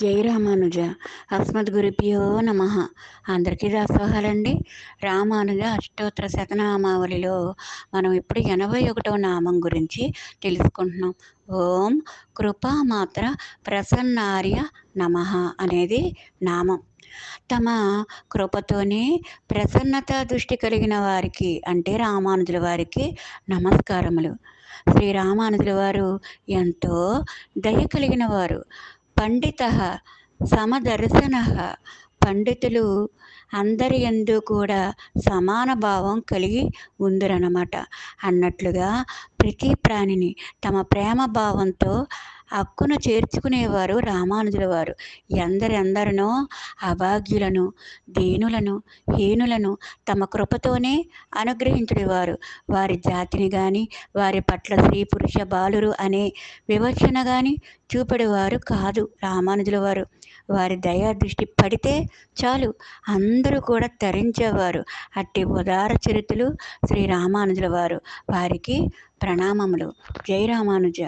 జై రామానుజ. అస్మద్గురుభ్యో నమ. అందరికీ దాసోహాలండి రామానుజ అష్టోత్తర శతనామావళిలో మనం ఇప్పుడు ఎనభై ఒకటవ నామం గురించి తెలుసుకుంటున్నాం. ఓం కృపామాత్ర ప్రసన్నార్య నమ అనేది నామం. తమ కృపతోనే ప్రసన్నత దృష్టి కలిగిన వారికి అంటే రామానుజుల వారికి నమస్కారములు. శ్రీ రామానుజుల వారు ఎంతో దయ కలిగిన వారు. పండిత సమదర్శన. పండితులు అందరి ఎందు కూడా సమాన భావం కలిగి ఉందరనమాట అన్నట్లుగా ప్రతి ప్రాణిని తమ ప్రేమ భావంతో హక్కును చేర్చుకునేవారు రామానుజుల వారు ఎందరెందరినో అభాగ్యులను దీనులను హీనులను తమ కృపతోనే అనుగ్రహించుడేవారు. వారి జాతిని కానీ వారి పట్ల స్త్రీ పురుష బాలురు అనే వివక్షణ కానీ చూపడేవారు కాదు రామానుజుల వారు వారి దయా దృష్టి పడితే చాలు అందరూ కూడా తరించేవారు. అట్టి ఉదార చరిత్రలు శ్రీ రామానుజుల వారు వారికి ప్రణామములు. జై రామానుజ.